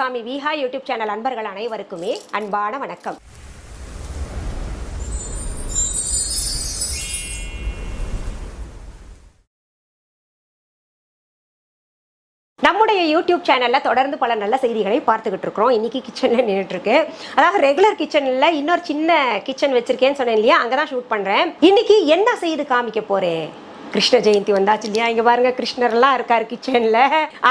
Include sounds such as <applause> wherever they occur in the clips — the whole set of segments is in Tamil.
குப்புசாமி விஹா யூடியூப் சேனல் அன்பர்கள் அனைவருக்குமே அன்பான வணக்கம். நம்முடைய யூடியூப் சேனலில் தொடர்ந்து பல நல்ல செய்திகளை பார்த்துக்கிட்டு இருக்கிறோம். இன்னைக்கு கிச்சனில் நின்றுட்டுருக்கு அதாவது ரெகுலர் கிச்சனில் இன்னொரு சின்ன கிச்சன் வச்சிருக்கேன்னு சொன்னேன் இல்லையா? அங்கே தான் ஷூட் பண்ணுறேன் இன்னைக்கு என்ன செய்து காமிக்க போகிறேன் கிருஷ்ண ஜெயந்தி வந்தாச்சு இல்லையா? இங்கே பாருங்க கிருஷ்ணர்லாம் இருக்கார் கிச்சனில்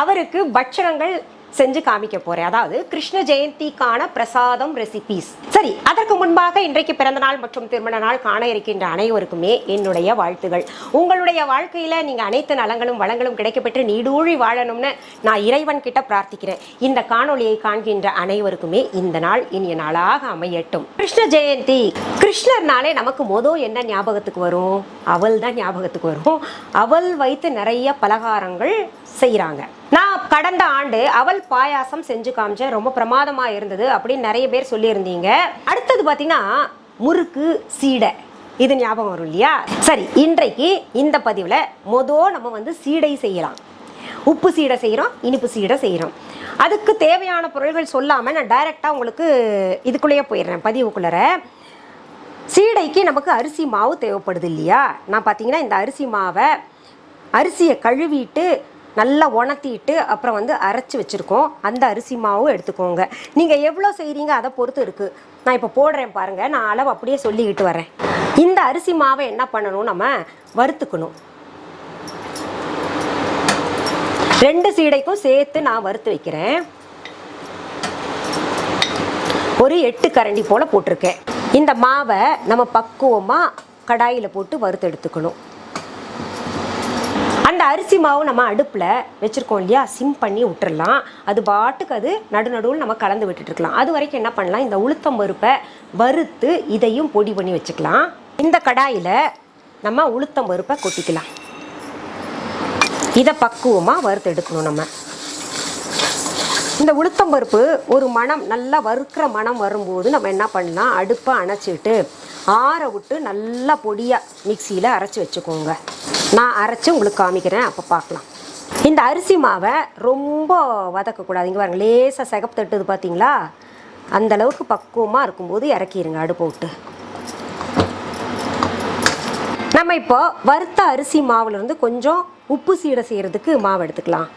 அவருக்கு பட்சணங்கள் செஞ்சு காமிக்க போறேன். அதாவது கிருஷ்ண ஜெயந்திக்கான பிரசாதம் ரெசிபிஸ் சரி அதற்கு முன்பாக இன்றைக்கு பிறந்த நாள் மற்றும் திருமண நாள் காண இருக்கின்ற அனைவருக்குமே என்னுடைய வாழ்த்துகள். உங்களுடைய வாழ்க்கையில நீங்க அனைத்து நலங்களும் வளங்களும் கிடைக்கப்பெற்று நீடூழி வாழணும்னு நான் இறைவன் கிட்ட பிரார்த்திக்கிறேன். இந்த காணொலியை காண்கின்ற அனைவருக்குமே இந்த நாள் இனிய நாளாக அமையட்டும். கிருஷ்ண ஜெயந்தி கிருஷ்ணர்னாலே நமக்கு மொதல் என்ன ஞாபகத்துக்கு வரும்? அவள் தான் ஞாபகத்துக்கு வரும். அவள் வைத்து நிறைய பலகாரங்கள் செய்கிறாங்க நான் கடந்த ஆண்டு அவல் பாயாசம் செஞ்சு காமிச்சேன். ரொம்ப பிரமாதமாக இருந்தது அப்படின்னு நிறைய பேர் சொல்லியிருந்தீங்க. அடுத்தது பார்த்தீங்கன்னா முறுக்கு சீடை. இது ஞாபகம் வரும் இல்லையா? சரி இன்றைக்கு இந்த பதிவில் மொதல் நம்ம வந்து சீடை செய்யலாம். உப்பு சீடை செய்கிறோம் இனிப்பு சீடை செய்கிறோம் அதுக்கு தேவையான பொருள்கள் சொல்லாமல் நான் டைரெக்டாக உங்களுக்கு இதுக்குள்ளேயே போயிடுறேன் பதிவுக்குள்ளே சீடைக்கு நமக்கு அரிசி மாவு தேவைப்படுது இல்லையா? நான் பார்த்தீங்கன்னா இந்த அரிசி மாவை அரிசியை கழுவிட்டு நல்லா உணர்த்திட்டு அப்புறம் வந்து அரைச்சி வச்சுருக்கோம். அந்த அரிசி மாவும் எடுத்துக்கோங்க. நீங்கள் எவ்வளோ செய்கிறீங்க அதை பொறுத்து இருக்குது நான் இப்போ போடுறேன் பாருங்கள் நான் அளவு அப்படியே சொல்லிக்கிட்டு வரேன். இந்த அரிசி மாவை என்ன பண்ணணும்? நம்ம வறுத்துக்கணும். ரெண்டு சீடைக்கும் சேர்த்து நான் வறுத்து வைக்கிறேன். ஒரு எட்டு கரண்டி போல் போட்டிருக்கேன். இந்த மாவை நம்ம பக்குவமாக கடாயில் போட்டு வறுத்து எடுத்துக்கணும். அந்த அரிசி மாவு நம்ம அடுப்பில் வச்சுருக்கோம் இல்லையா? சிம் பண்ணி விட்டுறலாம். அது பாட்டுக்கு அது நடு நடுவில் நம்ம கலந்து விட்டுட்டு இருக்கலாம். அது வரைக்கும் என்ன பண்ணலாம்? இந்த உளுத்தம் பருப்பை வறுத்து இதையும் பொடி பண்ணி வச்சுக்கலாம். இந்த கடாயில் நம்ம உளுத்தம் பருப்பை கொட்டிக்கலாம். இதை பக்குவமாக வறுத்து எடுக்கணும் நம்ம. இந்த உளுத்தம் பருப்பு ஒரு மணம் நல்லா வறுக்கிற மணம் வரும்போது நம்ம என்ன பண்ணலாம்? அடுப்பை அணைச்சிட்டு ஆற விட்டு நல்லா பொடியாக மிக்சியில் அரைச்சி வச்சுக்கோங்க. நான் அரைச்சி உங்களுக்கு காமிக்கிறேன் அப்போ பார்க்கலாம். இந்த அரிசி மாவை ரொம்ப வதக்கக்கூடாது இங்கே பாருங்க லேசாக சிகப்பு தட்டுது பார்த்தீங்களா அந்த அளவுக்கு பக்குவமாக இருக்கும்போது இறக்கிடுங்க அடுப்பை விட்டு. நம்ம இப்போ வறுத்த அரிசி மாவுலேருந்து கொஞ்சம் உப்பு சீடை செய்கிறதுக்கு மாவு எடுத்துக்கலாம்.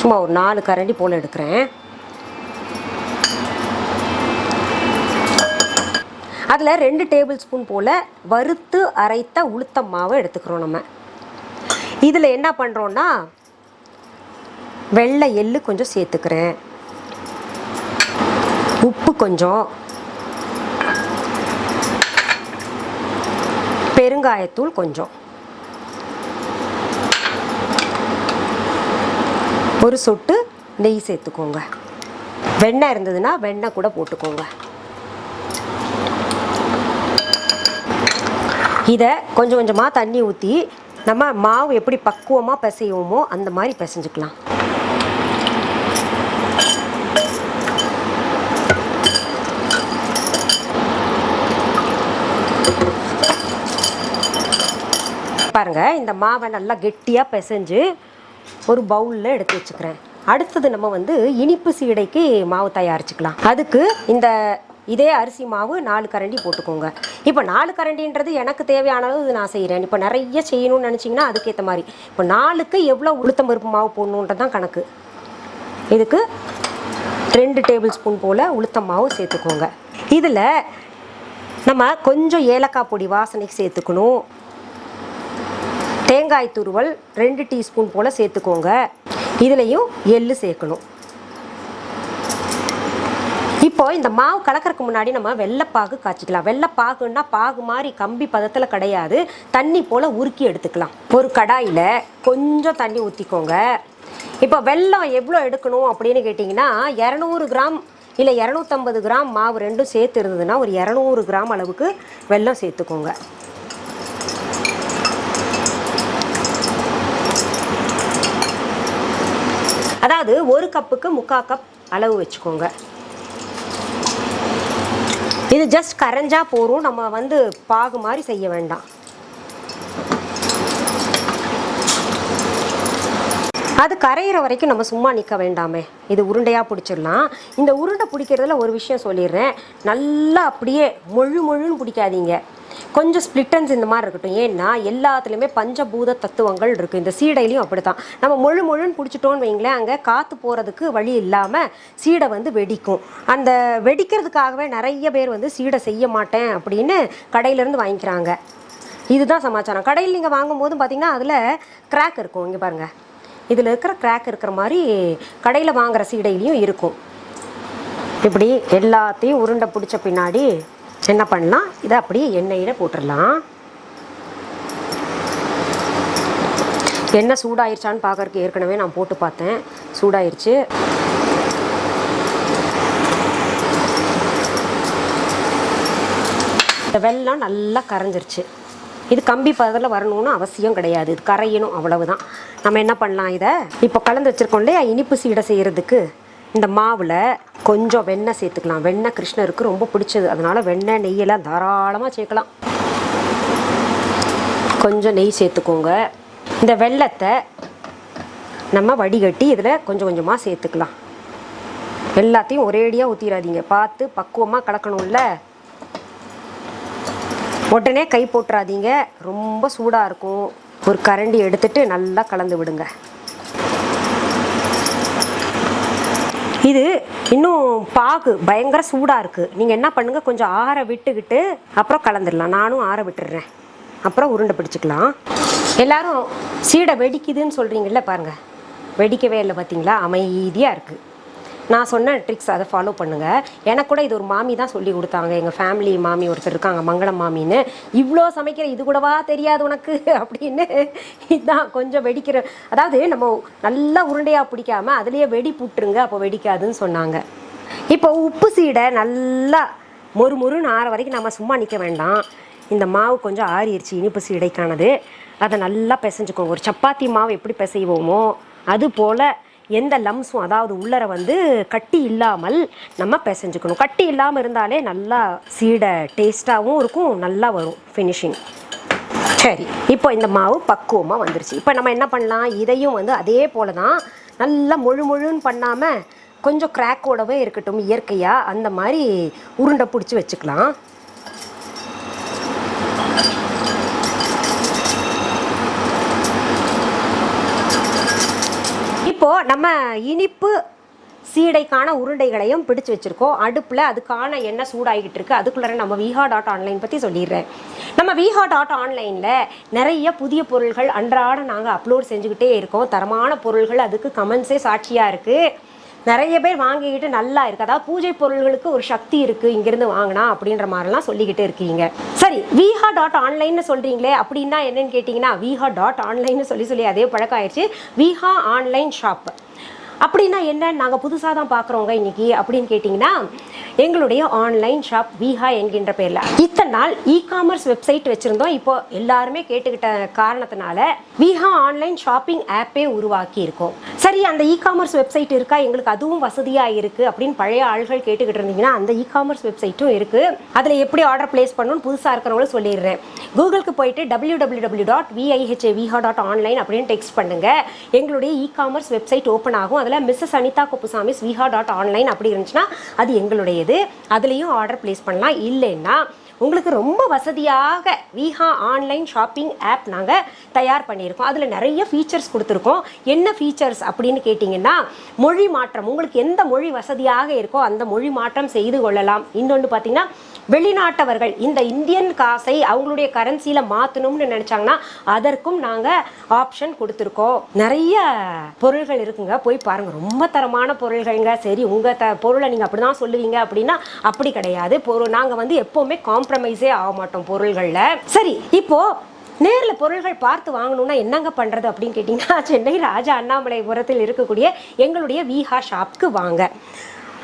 சும்மா ஒரு நாலு கரண்டி போல் எடுக்கிறேன். அதில் ரெண்டு டேபிள் ஸ்பூன் போல் வறுத்து அரைத்த உளுத்தம் மாவை எடுத்துக்கிறோம் நம்ம. இதில் என்ன பண்ணுறோன்னா வெள்ளை எள்ளு கொஞ்சம் சேர்த்துக்கிறேன். உப்பு கொஞ்சம். பெருங்காயத்தூள் கொஞ்சம். ஒரு சொட்டு நெய் சேர்த்துக்கோங்க. வெண்ணெய் இருந்ததுன்னா வெண்ணெய் கூட போட்டுக்கோங்க. இதை கொஞ்சம் கொஞ்சமாக தண்ணி ஊற்றி நம்ம மாவு எப்படி பக்குவமாக பிசைவோமோ அந்த மாதிரி பிசைஞ்சுக்கலாம். பாருங்க இந்த மாவை நல்லா கெட்டியாக பிசைஞ்சு ஒரு பவுலில் எடுத்து வச்சுக்கிறேன். அடுத்தது நம்ம வந்து இனிப்பு சீடைக்கு மாவு தயாரிச்சுக்கலாம். அதுக்கு இந்த இதே அரிசி மாவு நாலு கரண்டி போட்டுக்கோங்க. இப்போ நாலு கரண்டின்றது எனக்கு தேவையான அளவு இது நான் செய்கிறேன் இப்போ நிறைய செய்யணும்னு நினச்சிங்கன்னா அதுக்கேற்ற மாதிரி. இப்போ நாலுக்கு எவ்வளோ உளுத்தம் பருப்பு மாவு போடணுன்றது தான் கணக்கு. இதுக்கு ரெண்டு டேபிள் ஸ்பூன் போல் உளுத்தம் மாவு சேர்த்துக்கோங்க. இதில் நம்ம கொஞ்சம் ஏலக்காய் பொடி வாசனைக்கு சேர்த்துக்கணும். தேங்காய் துருவல் ரெண்டு டீஸ்பூன் போல் சேர்த்துக்கோங்க. இதுலேயும் எள்ளு சேர்க்கணும். இப்போ இந்த மாவு கலக்கறதுக்கு முன்னாடி நம்ம வெள்ளைப்பாகு காய்ச்சிக்கலாம். வெள்ளைப்பாகுன்னா பாகு மாதிரி கம்பி பதத்தில் கிடையாது. தண்ணி போல் உருக்கி எடுத்துக்கலாம். ஒரு கடாயில் கொஞ்சம் தண்ணி ஊற்றிக்கோங்க இப்போ வெள்ளம் எவ்வளோ எடுக்கணும் அப்படின்னு கேட்டிங்கன்னா இரநூறு கிராம் இல்லை இரநூத்தம்பது கிராம் மாவு ரெண்டும் சேர்த்து இருந்ததுன்னா ஒரு இரநூறு கிராம் அளவுக்கு வெல்லம் சேர்த்துக்கோங்க. அதாவது ஒரு கப்புக்கு முக்கால் கப் அளவு வச்சுக்கோங்க. இது ஜஸ்ட் கரைஞ்சா போதும். நம்ம வந்து பாகு மாதிரி செய்ய வேண்டாம். அது கரையிற வரைக்கும் நம்ம சும்மா நிற்க வேண்டாமே. இது உருண்டையாக பிடிச்சிடலாம். இந்த உருண்டை பிடிக்கிறதுல ஒரு விஷயம் சொல்லிடுறேன். நல்லா அப்படியே மொழு மொழுன்னு பிடிக்காதீங்க. கொஞ்சம் ஸ்ப்ளிட்டன்ஸ் இந்த மாதிரி இருக்கட்டும். ஏன்னா எல்லாத்துலேயுமே பஞ்சபூத தத்துவங்கள் இருக்குது இந்த சீடையிலையும் அப்படி தான் நம்ம முழு முழுன்னு பிடிச்சிட்டோன்னு வைங்களேன் அங்கே காற்று போகிறதுக்கு வழி இல்லாமல் சீடை வந்து வெடிக்கும். அந்த வெடிக்கிறதுக்காகவே நிறைய பேர் வந்து சீடை செய்ய மாட்டேன் அப்படின்னு கடையிலேருந்து வாங்கிக்கிறாங்க. இதுதான் சமாச்சாரம். கடையில் நீங்கள் வாங்கும்போதும் பார்த்தீங்கன்னா அதில் கிராக் இருக்கும். இங்கே பாருங்கள் இதில் இருக்கிற கிராக் இருக்கிற மாதிரி கடையில் வாங்குகிற சீடையிலையும் இருக்கும். இப்படி எல்லாத்தையும் உருண்டை பிடிச்ச பின்னாடி என்ன பண்ணலாம் இதை அப்படியே எண்ணெயில் போட்டுடலாம் எண்ணெய் சூடாயிருச்சான்னு பார்க்கறதுக்கு ஏற்கனவே நான் போட்டு பார்த்தேன். சூடாயிருச்சு. இந்த வெள்ளம் நல்லா கரைஞ்சிருச்சு. இது கம்பி பதத்தில் வரணும்னு அவசியம் கிடையாது. இது கரையணும் அவ்வளவுதான். நம்ம என்ன பண்ணலாம் இதை? இப்போ கலந்து வச்சுருக்கோம் இல்லையா? இனிப்பு சீடை செய்கிறதுக்கு இந்த மாவில் கொஞ்சம் வெண்ணெய் சேர்த்துக்கலாம். வெண்ணெய் கிருஷ்ணருக்கு ரொம்ப பிடிச்சது. அதனால் வெண்ணெய் நெய்யெல்லாம் தாராளமாக சேர்க்கலாம். கொஞ்சம் நெய் சேர்த்துக்கோங்க. இந்த வெள்ளத்தை நம்ம வடிகட்டி இதில் கொஞ்சம் கொஞ்சமாக சேர்த்துக்கலாம். எல்லாத்தையும் ஒரேடியாக ஊற்றிடாதீங்க பார்த்து பக்குவமாக கலக்கணும்ல? உடனே கை போட்டுறாதீங்க. ரொம்ப சூடாக இருக்கும். ஒரு கரண்டி எடுத்துட்டு நல்லா கலந்து விடுங்க. இது இன்னும் பாகு பயங்கர சூடாக இருக்குது நீங்கள் என்ன பண்ணுங்கள் கொஞ்சம் ஆற விட்டுக்கிட்டு அப்புறம் கலந்துடலாம். நானும் ஆற விட்டுடுறேன் அப்புறம் உருண்டை பிடிச்சிக்கலாம். எல்லாரும் சீடை வெடிக்குதுன்னு சொல்கிறீங்கள்ல பாருங்கள் வெடிக்கவே இல்லை பார்த்தீங்களா அமைதியாக இருக்குது நான் சொன்ன ட்ரிக்ஸ் அதை ஃபாலோ பண்ணுங்கள் எனக்கு கூட இது ஒரு மாமி தான் சொல்லி கொடுத்தாங்க. எங்கள் ஃபேமிலி மாமி ஒருத்தர் இருக்காங்க மங்களம் மாமின்னு. இவ்வளோ சமைக்கிற இது கூடவா தெரியாது உனக்கு? <laughs> அப்படின்னு இதுதான் கொஞ்சம் வெடிக்கிற அதாவது நம்ம நல்லா உருண்டையாக பிடிக்காம அதுலேயே வெடி புட்டுருங்க அப்போ வெடிக்காதுன்னு சொன்னாங்க. இப்போ உப்பு சீடை நல்லா மொறு மொறுன்னு ஆற வரைக்கும் நம்ம சும்மா நிற்க வேண்டாம். இந்த மாவு கொஞ்சம் ஆறிடுச்சு இனிப்பு சீடைக்கானது. அதை நல்லா பிசைஞ்சுக்கோங்க. ஒரு சப்பாத்தி மாவு எப்படி பிசைவோமோ அது போல் எந்த லம்ஸும் அதாவது உள்ளர வந்து கட்டி இல்லாமல் நம்ம பிசைஞ்சுக்கணும். கட்டி இல்லாமல் இருந்தாலே நல்லா சீடை டேஸ்ட்டாகவும் இருக்கும் நல்லா வரும் ஃபினிஷிங் சரி இப்போ இந்த மாவு பக்குவமாக வந்துருச்சு. இப்போ நம்ம என்ன பண்ணலாம்? இதையும் வந்து அதே போல தான் நல்லா முழு முழுன்னு பண்ணாமல் கொஞ்சம் கிராக்கோடவே இருக்கட்டும் இயற்கையாக அந்த மாதிரி உருண்டை பிடிச்சி வச்சுக்கலாம். இப்போது நம்ம இனிப்பு சீடைக்கான உருண்டைகளையும் பிடிச்சு வச்சுருக்கோம். அடுப்பில் அதுக்கான எண்ணெய் சூடாகிட்டு இருக்கு. அதுக்குள்ளார நம்ம விஹா டாட் ஆன்லைன் பற்றி சொல்லிடுறேன். நம்ம விஹா டாட் ஆன்லைனில் நிறைய புதிய பொருள்கள் அன்றாட நாங்கள் அப்லோட் செஞ்சுக்கிட்டே இருக்கோம். தரமான பொருள்கள் அதுக்கு கமெண்ட்ஸே சாட்சியாக இருக்குது நிறைய பேர் வாங்கிக்கிட்டு நல்லா இருக்கு. அதாவது பூஜை பொருள்களுக்கு ஒரு சக்தி இருக்கு இங்கிருந்து வாங்கினா அப்படின்ற மாதிரிலாம் சொல்லிக்கிட்டு இருக்கீங்க. சரி விஹா டாட் ஆன்லைன்னு சொல்றீங்களே அப்படின்னா என்னன்னு கேட்டிங்கன்னா விஹா டாட் ஆன்லைன்னு சொல்லி சொல்லி அதே பழக்கம் ஆயிடுச்சு. விஹா ஆன்லைன் ஷாப் அப்படின்னா என்ன? நாங்கள் புதுசாக தான் பார்க்குறோங்க இன்னைக்கு. அப்படின்னு கேட்டிங்கன்னா எங்களுடைய ஆன்லைன் ஷாப் விஹா என்கின்ற பேரில். இத்தனை நாள் இ காமர்ஸ் வெப்சைட் வச்சுருந்தோம். இப்போ எல்லாருமே கேட்டுக்கிட்ட காரணத்தினால விஹா ஆன்லைன் ஷாப்பிங் ஆப்பே உருவாக்கி இருக்கோம். சரி அந்த இ காமர்ஸ் வெப்சைட் இருக்கா? எங்களுக்கு அதுவும் வசதியாக இருக்குது அப்படின்னு பழைய ஆள்கள் கேட்டுக்கிட்டு இருந்தீங்கன்னா அந்த இ காமர்ஸ் வெப்சைட்டும் இருக்குது அதில் எப்படி ஆர்டர் பிளேஸ் பண்ணணும்னு புதுசாக இருக்கிறவங்களும் சொல்லிடுறேன். கூகுளுக்கு போயிட்டு W W W dot VIHA Viha dot online அப்படின்னு டெக்ஸ்ட் பண்ணுங்கள் எங்களுடைய இ காமர்ஸ் வெப்சைட் ஓப்பன் ஆகும். அதில் Mrs Anitha Kuppusamy's Viha dot online அப்படி இருந்துச்சுன்னா அது எங்களுடையது. அதுலேயும் ஆர்டர் பிளேஸ் பண்ணலாம். இல்லைன்னா உங்களுக்கு ரொம்ப வசதியாக விஹா ஆன்லைன் ஷாப்பிங் ஆப் நாங்கள் தயார் பண்ணியிருக்கோம். அதில் நிறைய ஃபீச்சர்ஸ் கொடுத்துருக்கோம். என்ன ஃபீச்சர்ஸ் அப்படின்னு கேட்டிங்கன்னா மொழி மாற்றம். உங்களுக்கு எந்த மொழி வசதியாக இருக்கோ அந்த மொழி மாற்றம் செய்து கொள்ளலாம். இன்னொன்று பார்த்தீங்கன்னா வெளிநாட்டவர்கள் இந்த இந்தியன் காசை அவங்களுடைய கரன்சியில் மாற்றணும்னு நினச்சாங்கன்னா அதற்கும் நாங்கள் ஆப்ஷன் கொடுத்துருக்கோம். நிறைய பொருள்கள் இருக்குங்க. போய் பாருங்கள் ரொம்ப தரமான பொருள்கள்ங்க. சரி உங்கள் த பொருளை நீங்கள் அப்படி தான் சொல்லுவீங்க அப்படின்னா அப்படி கிடையாது. பொருள் நாங்கள் வந்து எப்போவுமே காம்ப்ரமைஸே ஆக மாட்டோம் பொருள்களில். சரி இப்போது நேரில் பொருள்கள் பார்த்து வாங்கணும்னா என்னங்க பண்ணுறது அப்படின்னு கேட்டிங்கன்னா சென்னை ராஜா அண்ணாமலைபுரத்தில் இருக்கக்கூடிய எங்களுடைய விஹா ஷாப்க்கு வாங்க.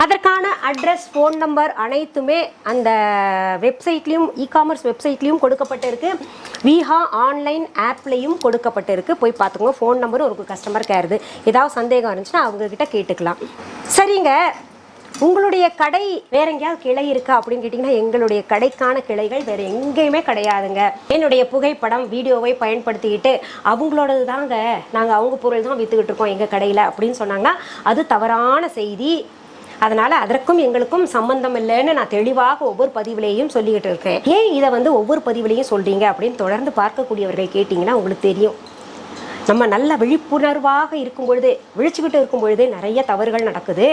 அதற்கான அட்ரஸ் ஃபோன் நம்பர் அனைத்துமே அந்த வெப்சைட்லேயும் இ காமர்ஸ் வெப்சைட்லேயும் கொடுக்கப்பட்டிருக்கு. விஹா ஆன்லைன் ஆப்லேயும் கொடுக்கப்பட்டிருக்கு. போய் பார்த்துக்கோங்க. ஃபோன் நம்பரும் ஒரு கஸ்டமர் கேருது ஏதாவது சந்தேகம் இருந்துச்சுன்னா அவங்கக்கிட்ட கேட்டுக்கலாம். சரிங்க. உங்களுடைய கடை வேற எங்கேயாவது கிளை இருக்கா அப்படின்னு கேட்டிங்கன்னா எங்களுடைய கடைக்கான கிளைகள் வேற எங்கேயுமே கிடையாதுங்க. என்னுடைய புகைப்படம் வீடியோவை பயன்படுத்திக்கிட்டு அவங்களோடது தாங்க நாங்கள் அவங்க பொருள் தான் விற்றுக்கிட்டு இருக்கோம் எங்கள் கடையில் அப்படின்னு சொன்னாங்கன்னா அது தவறான செய்தி. அதனால அதற்கும் எங்களுக்கும் சம்பந்தம் இல்லைன்னு நான் தெளிவாக ஒவ்வொரு பதிவுலேயும் சொல்லிக்கிட்டு இருக்கேன். ஏன் இதை வந்து ஒவ்வொரு பதிவுலேயும் சொல்கிறீங்க அப்படின்னு தொடர்ந்து பார்க்கக்கூடியவர்கள் கேட்டிங்கன்னா உங்களுக்கு தெரியும். நம்ம நல்ல விழிப்புணர்வாக இருக்கும் பொழுது விழிச்சுக்கிட்டு இருக்கும் பொழுது நிறைய தவறுகள் நடக்குது.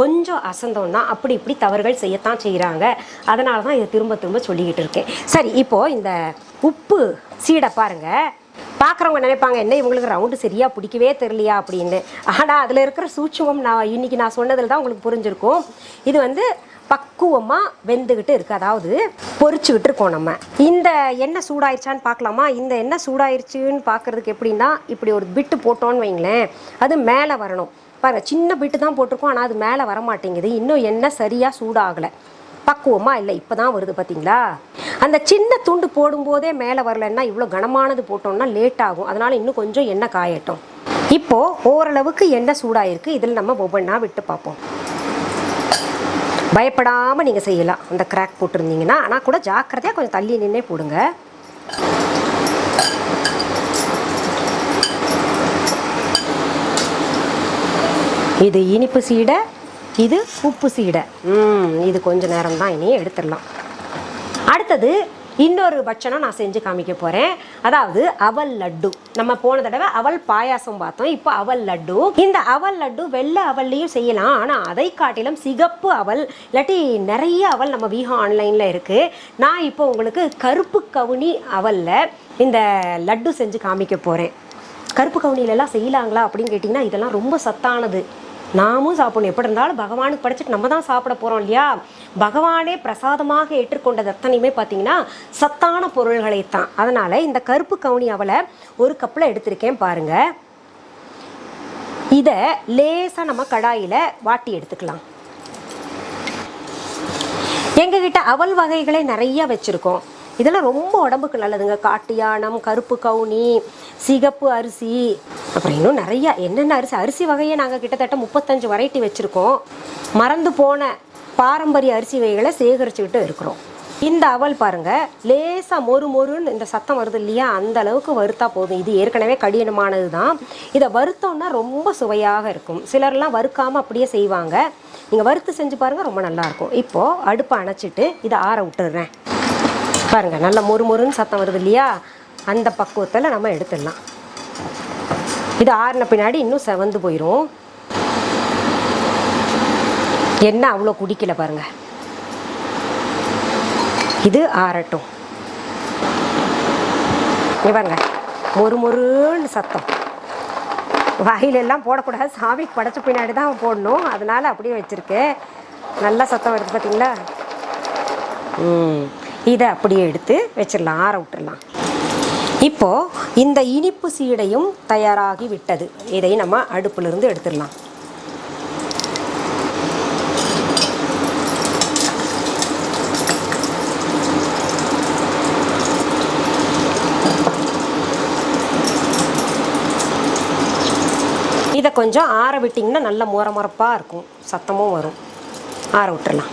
கொஞ்சம் அசந்தோம்னா அப்படி இப்படி தவறுகள் செய்யத்தான் செய்கிறாங்க அதனால தான் இதை திரும்ப திரும்ப சொல்லிக்கிட்டு இருக்கேன். சரி இப்போது இந்த உப்பு சீடை பாருங்கள் பார்க்குறவங்க நினைப்பாங்க என்ன இவங்களுக்கு ரவுண்டு சரியாக பிடிக்கவே தெரியலையா? அப்படின்னு. ஆனால் அதில் இருக்கிற சூட்சமம் நான் இன்னைக்கு நான் சொன்னதில் தான் உங்களுக்கு புரிஞ்சிருக்கும். இது வந்து பக்குவமாக வெந்துக்கிட்டு இருக்கு. அதாவது பொறிச்சுக்கிட்டு இருக்கோம் நம்ம. இந்த எண்ணெய் சூடாயிருச்சான்னு பார்க்கலாமா? இந்த எண்ணெய் சூடாயிருச்சுன்னு பார்க்குறதுக்கு எப்படின்னா இப்படி ஒரு பிட்டு போட்டோன்னு வைங்களேன் அது மேலே வரணும். பாருங்கள் சின்ன பிட்டு தான் போட்டிருக்கோம் ஆனால் அது மேலே வர மாட்டேங்குது இன்னும் எண்ணெய் சரியாக சூடாகலை. பக்குவமாக இல்லை இப்போ தான் வருது பார்த்தீங்களா அந்த சின்ன துண்டு போடும்போதே மேலே வரலன்னா இவ்வளோ கனமானது போட்டோம்னா லேட் ஆகும். அதனால் இன்னும் கொஞ்சம் எண்ணெய் காயட்டும். இப்போது ஓரளவுக்கு எண்ணெய் சூடாயிருக்கு. இதில் நம்ம ஒவ்வொன்றா விட்டு பார்ப்போம். பயப்படாமல் நீங்கள் செய்யலாம். அந்த கிராக் போட்டிருந்தீங்கன்னா ஆனால் கூட ஜாக்கிரதையாக கொஞ்சம் தள்ளி நின்னே போடுங்க. இது இனிப்பு சீடை இது உப்பு சீடை. இது கொஞ்ச நேரம் தான் இனி எடுத்துடலாம். அடுத்தது இன்னொரு பட்சணம் நான் செஞ்சு காமிக்க போகிறேன் அதாவது அவல் லட்டு. நம்ம போன தடவை அவல் பாயாசம் பார்த்தோம் இப்போ அவல் லட்டு. இந்த அவல் லட்டு வெள்ளை அவல்லையும் செய்யலாம் ஆனால் அதை காட்டிலும் சிகப்பு அவல் இல்லாட்டி நிறைய அவல் நம்ம வீஹா ஆன்லைனில் இருக்குது நான் இப்போ உங்களுக்கு கருப்பு கவுனி அவலில் இந்த லட்டு செஞ்சு காமிக்க போகிறேன் கருப்பு கவுனிலெல்லாம் செய்யலாங்களா அப்படின்னு கேட்டிங்கன்னா இதெல்லாம் ரொம்ப சத்தானது. நாமும் சாப்பிடணும். எப்படி இருந்தாலும் பகவானுக்கு படைச்சிட்டு நம்ம தான் சாப்பிட போகிறோம் இல்லையா? பகவானே பிரசாதமாக ஏற்றுக்கொண்டது அத்தனையுமே பார்த்தீங்கன்னா சத்தான பொருள்களை தான் அதனால் இந்த கருப்பு கவுனி அவளை ஒரு கப்பில் எடுத்திருக்கேன் பாருங்கள் இதை லேசாக நம்ம கடாயில் வாட்டி எடுத்துக்கலாம். எங்ககிட்ட அவல் வகைகளை நிறைய வச்சுருக்கோம். இதெல்லாம் ரொம்ப உடம்புக்கு நல்லதுங்க. காட்டு யானம் கருப்பு கவுனி சிகப்பு அரிசி அப்புறம் இன்னும் நிறையா என்னென்ன அரிசி? அரிசி வகையை நாங்கள் கிட்டத்தட்ட முப்பத்தஞ்சு வெரைட்டி வச்சுருக்கோம். மறந்து போன பாரம்பரிய அரிசி வகைகளை சேகரிச்சுக்கிட்டு இருக்கிறோம். இந்த அவல் பாருங்க லேசாக மொறு மொறுன்னு இந்த சத்தம் வருது இல்லையா? அந்த அளவுக்கு வறுத்தா போதும். இது ஏற்கனவே கடினமானது தான் இதை வறுத்தோம்னா ரொம்ப சுவையாக இருக்கும். சிலர்லாம் வறுக்காமல் அப்படியே செய்வாங்க. நீங்கள் வறுத்து செஞ்சு பாருங்கள் ரொம்ப நல்லாயிருக்கும் இப்போது அடுப்பை அணைச்சிட்டு இதை ஆற விட்டுடுறேன் பாருங்கள் நல்ல மொறு மொறுன்னு சத்தம் வருது இல்லையா? அந்த பக்குவத்தில் நம்ம எடுத்துடலாம். இது ஆறின பின்னாடி இன்னும் செவந்து போயிடும் எண்ணெய் அவ்வளோ குடிக்கல பாருங்கள் இது ஆறட்டும். இவங்க பாருங்க மொறு மொறுன்னு சத்தம். வாயிலெல்லாம் போடக்கூடாது. சாமிக்கு படைச்ச பின்னாடி தான் போடணும். அதனால் அப்படியே வச்சுருக்கு நல்லா சத்தம் வருது பார்த்தீங்களா ம். இதை அப்படியே எடுத்து வச்சிடலாம் ஆற விட்டுடலாம். இப்போது இந்த இனிப்பு சீடையும் தயாராகி விட்டது. இதை நம்ம அடுப்பிலிருந்து எடுத்துடலாம். இதை கொஞ்சம் ஆற விட்டிங்கன்னா நல்ல முற இருக்கும். சத்தமும் வரும். ஆற விட்டுடலாம்.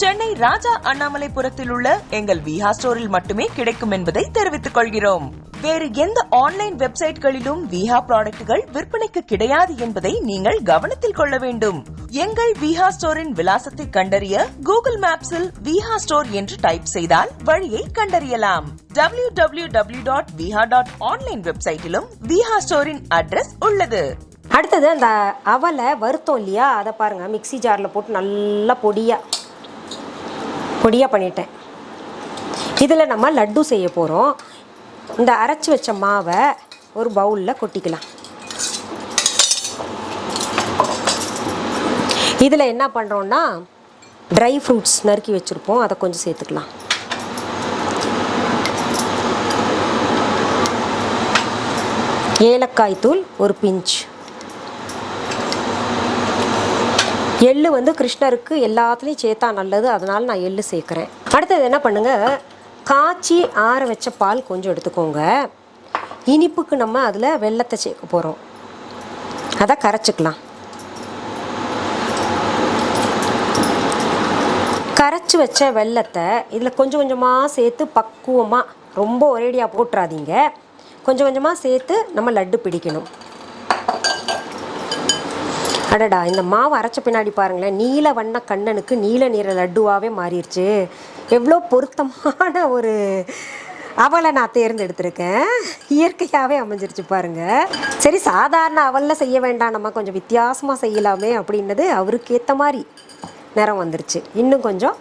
சென்னை ராஜா அண்ணாமலைபுரத்தில் உள்ள எங்கள் விஹா ஸ்டோரில் மட்டுமே கிடைக்கும் என்பதை தெரிவித்துக் கொள்கிறோம். வேறு எந்த ஆன்லைன் வெப்சைட்களிலும் விஹா ப்ராடக்ட்டுகள் விற்பனைக்கு கிடையாது என்பதை நீங்கள் கவனத்தில் கொள்ள வேண்டும். எங்கள் விஹா ஸ்டோரின் விலாசத்தை கண்டறிய கூகுள் மேப்ஸில் விஹா ஸ்டோர் என்று டைப் செய்தால் வழியை கண்டறியலாம். W W W dot Viha dot online வெப்சைட்டிலும் Viha ஸ்டோரின் அட்ரஸ் உள்ளது. அடுத்தது அந்த அவலை வருத்தம் இல்லையா? அதை பாருங்கள் மிக்ஸி ஜாரில் போட்டு நல்லா பொடியாக பொடியாக பண்ணிட்டேன். இதில் நம்ம லட்டு செய்ய போகிறோம் இந்த அரைச்சி வச்ச மாவை ஒரு பவுலில் கொட்டிக்கலாம். இதில் என்ன பண்ணுறோன்னா ட்ரை ஃப்ரூட்ஸ் நறுக்கி வச்சுருப்போம். அதை கொஞ்சம் சேர்த்துக்கலாம். ஏலக்காய் தூள் ஒரு பிஞ்ச். எள்ளு வந்து கிருஷ்ணருக்கு எல்லாத்துலேயும் சேர்த்தா நல்லது அதனால் நான் எள்ளு சேர்க்குறேன். அடுத்தது என்ன பண்ணுங்கள் காய்ச்சி ஆற வச்ச பால் கொஞ்சம் எடுத்துக்கோங்க. இனிப்புக்கு நம்ம அதில் வெள்ளத்தை சேர்க்க போகிறோம் அதை கரைச்சிக்கலாம். கரைச்சி வச்ச வெள்ளத்தை இதில் கொஞ்சம் கொஞ்சமாக சேர்த்து பக்குவமாக ரொம்ப ஒரேடியாக போட்டுறாதீங்க. கொஞ்சம் கொஞ்சமாக சேர்த்து நம்ம லட்டு பிடிக்கணும். அடடா இந்த மாவு அரைச்ச பின்னாடி பாருங்களேன் நீல வண்ண கண்ணனுக்கு நீல நிற லட்டுவாகவே மாறிடுச்சு. எவ்வளோ பொருத்தமான ஒரு அவலை நான் தேர்ந்தெடுத்திருக்கேன். இயற்கையாகவே அமைஞ்சிருச்சு பாருங்க. சரி சாதாரண அவலில் செய்ய வேண்டாம் நம்ம கொஞ்சம் வித்தியாசமாக செய்யலாமே அப்படின்னது அவருக்கு ஏற்ற மாதிரி நிறம் வந்துருச்சு. இன்னும் கொஞ்சம்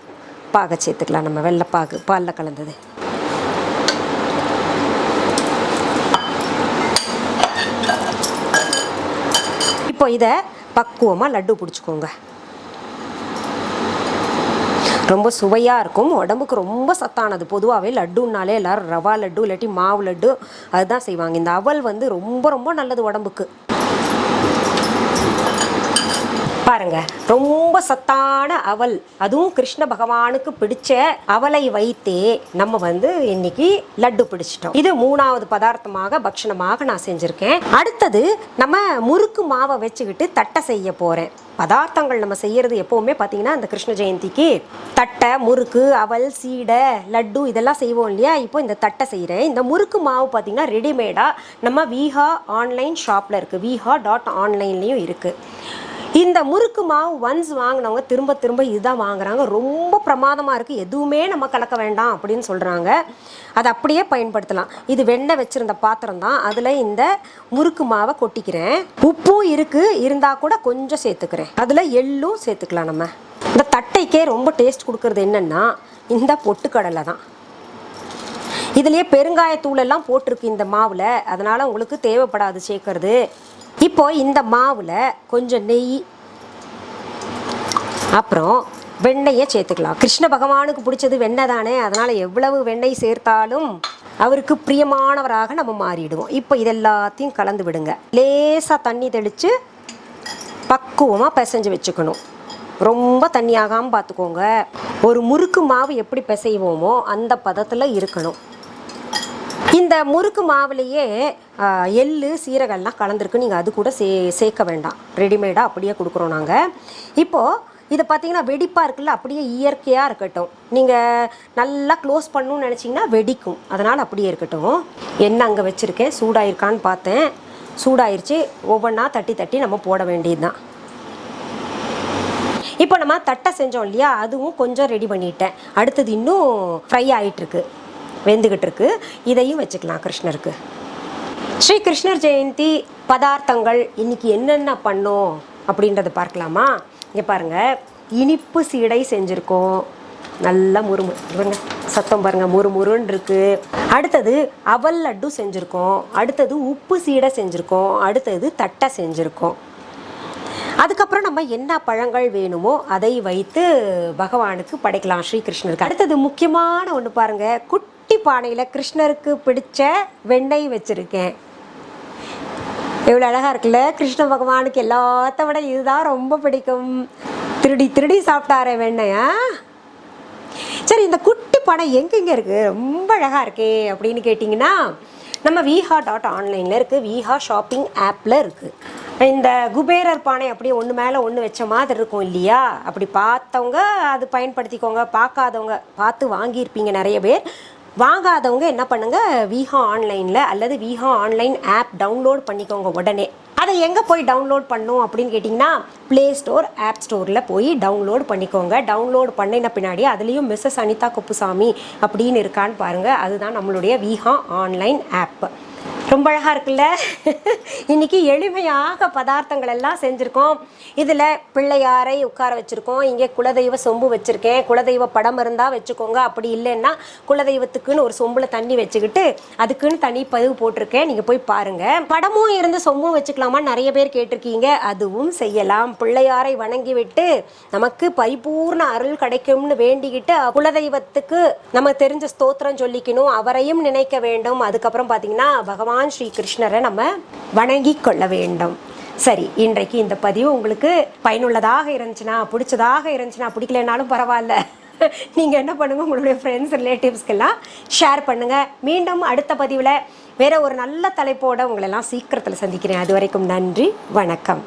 பாகை சேர்த்துக்கலாம் நம்ம வெள்ளைப்பாகு பாலில் கலந்தது. இப்போ இதை பக்குவமாக லட்டு பிடிச்சிக்கோங்க. ரொம்ப சுவையாக இருக்கும். உடம்புக்கு ரொம்ப சத்தானது. பொதுவாகவே லட்டுன்னாலே எல்லோரும் ரவா லட்டு இல்லாட்டி மாவு லட்டு அதுதான் செய்வாங்க. இந்த அவல் வந்து ரொம்ப ரொம்ப நல்லது உடம்புக்கு. பாருங்க ரொம்ப சத்தான அவல். அதுவும் கிருஷ்ண பகவானுக்கு பிடிச்ச அவலை வைத்தே நம்ம வந்து இன்னைக்கு லட்டு பிடிச்சிட்டோம். இது மூணாவது பதார்த்தமாக பக்ஷணமாக நான் செஞ்சுருக்கேன். அடுத்தது நம்ம முறுக்கு மாவை வச்சுக்கிட்டு தட்டை செய்ய போகிறேன் பதார்த்தங்கள் நம்ம செய்யறது எப்போவுமே பார்த்தீங்கன்னா இந்த கிருஷ்ண ஜெயந்திக்கு தட்டை முறுக்கு அவல் சீடை லட்டு இதெல்லாம் செய்வோம் இல்லையா? இப்போ இந்த தட்டை செய்கிறேன் இந்த முறுக்கு மாவு பார்த்தீங்கன்னா ரெடிமேடாக நம்ம விஹா ஆன்லைன் ஷாப்பில் இருக்குது விஹா டாட் ஆன்லைன்லேயும் இருக்குது இந்த முறுக்கு மாவு ஒன்ஸ் வாங்கினவங்க திரும்ப திரும்ப இதுதான் வாங்குறாங்க. ரொம்ப பிரமாதமாக இருக்குது எதுவுமே நம்ம கலக்க வேண்டாம் அப்படின்னு சொல்கிறாங்க அதை அப்படியே பயன்படுத்தலாம். இது வெண்ணெய் வச்சுருந்த பாத்திரம் தான். அதில் இந்த முறுக்கு மாவை கொட்டிக்கிறேன். உப்பும் இருக்குது இருந்தால் கூட கொஞ்சம் சேர்த்துக்கிறேன். அதில் எள்ளும் சேர்த்துக்கலாம் நம்ம. இந்த தட்டைக்கே ரொம்ப டேஸ்ட் கொடுக்கறது என்னென்னா இந்த பொட்டுக்கடலை தான். இதுலேயே பெருங்காயத்தூள் எல்லாம் போட்டிருக்கு இந்த மாவில். அதனால் உங்களுக்கு தேவைப்படாது சேர்க்கறது. இப்போ இந்த மாவில் கொஞ்சம் நெய் அப்புறம் வெண்ணெயை சேர்த்துக்கலாம். கிருஷ்ண பகவானுக்கு பிடிச்சது வெண்ணெய் தானே அதனால் எவ்வளவு வெண்ணெய் சேர்த்தாலும் அவருக்கு பிரியமானவராக நம்ம மாறிடுவோம். இப்போ இதெல்லாத்தையும் கலந்து விடுங்க. லேசாக தண்ணி தெளித்து பக்குவமாக பிசைஞ்சு வச்சுக்கணும். ரொம்ப தண்ணியாகாமல் பார்த்துக்கோங்க. ஒரு முறுக்கு மாவு எப்படி பிசைவோமோ அந்த பதத்தில் இருக்கணும். இந்த முறுக்கு மாவுலேயே எள் எள்ளு சீரகம்லாம் கலந்துருக்கு. நீங்கள் அது கூட சே சேர்க்க வேண்டாம். ரெடிமேடாக அப்படியே கொடுக்குறோம் நாங்கள் இப்போது இதை பார்த்தீங்கன்னா வெடிப்பாக இருக்குல்ல அப்படியே இயற்கையாக இருக்கட்டும். நீங்கள் நல்லா க்ளோஸ் பண்ணணும்னு நினச்சிங்கன்னா வெடிக்கும். அதனால் அப்படியே இருக்கட்டும். என்ன அங்கே வச்சுருக்கேன். சூடாயிருக்கான்னு பார்த்தேன். சூடாயிருச்சு. ஒவ்வொன்றா தட்டி தட்டி நம்ம போட வேண்டியது தான் இப்போ நம்ம தட்டை செஞ்சோம் இல்லையா? அதுவும் கொஞ்சம் ரெடி பண்ணிட்டேன். அடுத்தது இன்னும் ஃப்ரை ஆகிட்டுருக்கு வெந்துக்கிட்டு இருக்கு இதையும் வச்சுக்கலாம் கிருஷ்ணருக்கு. ஸ்ரீ கிருஷ்ணர் ஜெயந்தி பதார்த்தங்கள் இன்னைக்கு என்னென்ன பண்ணோம் அப்படின்றத பார்க்கலாமா? இங்கே பாருங்க இனிப்பு சீடை செஞ்சுருக்கோம். நல்லா முறுமு பாருங்க சத்தம் பாருங்க முறுமுறுன்னு இருக்கு அடுத்தது அவல் லட்டு செஞ்சுருக்கோம். அடுத்தது உப்பு சீடை செஞ்சுருக்கோம். அடுத்தது தட்டை செஞ்சுருக்கோம். அதுக்கப்புறம் நம்ம என்ன பழங்கள் வேணுமோ அதை வைத்து பகவானுக்கு படைக்கலாம் ஸ்ரீகிருஷ்ணருக்கு. அடுத்தது முக்கியமான ஒன்று பாருங்க குட்டி பானையில் கிருஷ்ணருக்கு பிடிச்ச வெண்ணெய் வச்சுருக்கேன். எவ்வளோ அழகாக இருக்குல்ல? கிருஷ்ண பகவானுக்கு எல்லாத்த விட இதுதான் ரொம்ப பிடிக்கும். திருடி திருடி சாப்பிட்டாரே வெண்ணையா சரி இந்த குட்டி படம் எங்கெங்க இருக்குது ரொம்ப அழகாக இருக்கே அப்படின்னு கேட்டிங்கன்னா நம்ம விஹா டாட் ஆன்லைனில் இருக்குது விஹா ஷாப்பிங் ஆப்பில் இருக்குது இந்த குபேரர் பானை அப்படியே ஒன்று மேலே ஒன்று வச்ச மாதிரி இருக்கும் இல்லையா? அப்படி பார்த்தவங்க அது பயன்படுத்திக்கோங்க. பார்க்காதவங்க பார்த்து வாங்கியிருப்பீங்க நிறைய பேர். வாங்காதவங்க என்ன பண்ணுங்க விஹா ஆன்லைனில் அல்லது விஹா ஆன்லைன் ஆப் டவுன்லோட் பண்ணிக்கோங்க உடனே. அதை எங்கே போய் டவுன்லோட் பண்ணும் அப்படின்னு கேட்டிங்கன்னா ப்ளே ஸ்டோர் ஆப் ஸ்டோரில் போய் டவுன்லோட் பண்ணிக்கோங்க. டவுன்லோட் பண்ணின பின்னாடி அதுலேயும் மிஸ்ஸஸ் அனிதா குப்புசாமி அப்படின்னு இருக்கான்னு பாருங்கள் அதுதான் நம்மளுடைய விஹா ஆன்லைன் ஆப் ரொம்ப அழகாக இருக்குல்ல? இன்றைக்கி எளிமையாக பதார்த்தங்கள் எல்லாம் செஞ்சுருக்கோம். இதில் பிள்ளையாரை உட்கார வச்சுருக்கோம். இங்கே குலதெய்வ சொம்பு வச்சுருக்கேன். குலதெய்வ படம் இருந்தால் வச்சுக்கோங்க. அப்படி இல்லைன்னா குலதெய்வத்துக்குன்னு ஒரு சொம்பில் தண்ணி வச்சுக்கிட்டு அதுக்குன்னு தனி பதிவு போட்டிருக்கேன். நீங்கள் போய் பாருங்கள் படமும் இருந்து சொம்பும் வச்சுக்கலாமா? நிறைய பேர் கேட்டிருக்கீங்க. அதுவும் செய்யலாம். பிள்ளையாரை வணங்கி விட்டு நமக்கு பரிபூர்ண அருள் கிடைக்கும்னு வேண்டிக்கிட்டு குலதெய்வத்துக்கு நம்ம தெரிஞ்ச ஸ்தோத்திரம் சொல்லிக்கணும். அவரையும் நினைக்க வேண்டும். அதுக்கப்புறம் பார்த்தீங்கன்னா பகவான் ஸ்ரீ கிருஷ்ணரை நம்ம வணங்கி கொள்ள வேண்டும். சரி இன்றைக்கு இந்த பதிவு உங்களுக்கு பயனுள்ளதாக இருந்துச்சுன்னா பிடிச்சதாக இருந்துச்சுன்னா பிடிக்கலனாலும் பரவாயில்ல. <laughs> நீங்கள் என்ன பண்ணுங்க உங்களுடைய ஃப்ரெண்ட்ஸ் ரிலேட்டிவ்ஸ்க்கெல்லாம் ஷேர் பண்ணுங்கள் மீண்டும் அடுத்த பதிவில் வேற ஒரு நல்ல தலைப்போட உங்களெல்லாம் சீக்கிரத்தில் சந்திக்கிறேன். அது வரைக்கும் நன்றி வணக்கம்.